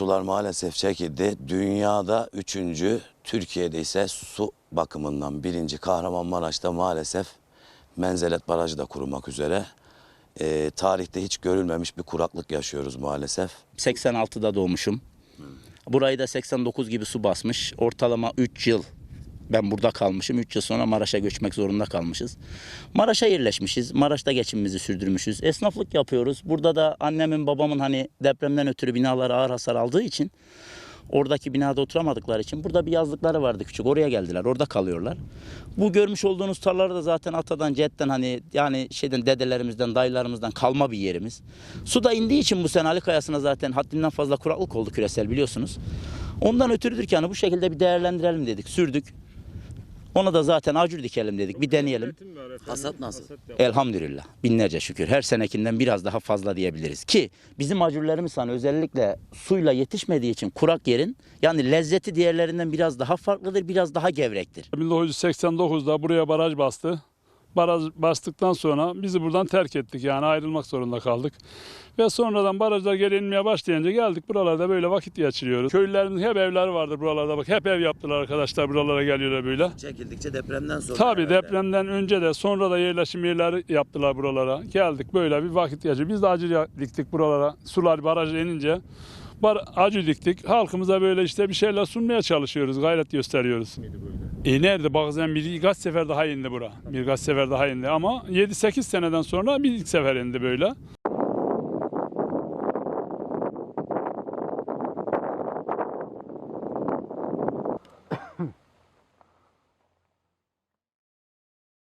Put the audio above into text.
sular maalesef çekildi. Dünyada üçüncü, Türkiye'de ise su bakımından birinci Kahramanmaraş'ta maalesef Menzelet Barajı da kurumak üzere. Ee, tarihte hiç görülmemiş bir kuraklık yaşıyoruz maalesef. 86'da doğmuşum. Burayı da 89 gibi su basmış. Ortalama 3 yıl ben burada kalmışım. 3 yıl sonra Maraş'a göçmek zorunda kalmışız. Maraş'a yerleşmişiz. Maraş'ta geçimimizi sürdürmüşüz. Esnaflık yapıyoruz. Burada da annemin babamın hani depremden ötürü binalar ağır hasar aldığı için oradaki binada oturamadıkları için burada bir yazlıkları vardı küçük. Oraya geldiler. Orada kalıyorlar. Bu görmüş olduğunuz tarlaları da zaten atadan, cetten hani yani şeyden dedelerimizden, dayılarımızdan kalma bir yerimiz. Su da indiği için bu sene Ali Kayası'na zaten haddinden fazla kuraklık oldu küresel biliyorsunuz. Ondan ötürüdür ki hani bu şekilde bir değerlendirelim dedik. Sürdük. Ona da zaten acur dikelim dedik. Bir deneyelim. Hasat nasıl? Elhamdülillah. Binlerce şükür. Her senekinden biraz daha fazla diyebiliriz. Ki bizim acurlarımız hani özellikle suyla yetişmediği için kurak yerin yani lezzeti diğerlerinden biraz daha farklıdır, biraz daha gevrektir. 1989'da buraya baraj bastı. Baraj bastıktan sonra bizi buradan terk ettik yani ayrılmak zorunda kaldık. Ve sonradan barajlar geri inmeye başlayınca geldik buralarda böyle vakit geçiriyoruz. Köylülerin hep evleri vardır buralarda bak hep ev yaptılar arkadaşlar buralara geliyorlar böyle. Çekildikçe depremden sonra. Tabii herhalde. depremden önce de sonra da yerleşim yerleri yaptılar buralara. Geldik böyle bir vakit geçirdik. Biz de acı diktik buralara. Sular barajı inince bar, acı diktik. Halkımıza böyle işte bir şeyler sunmaya çalışıyoruz. Gayret gösteriyoruz. E nerede bazen bir kaç sefer daha indi bura. Bir kaç sefer daha indi ama 7-8 seneden sonra bir ilk sefer indi böyle.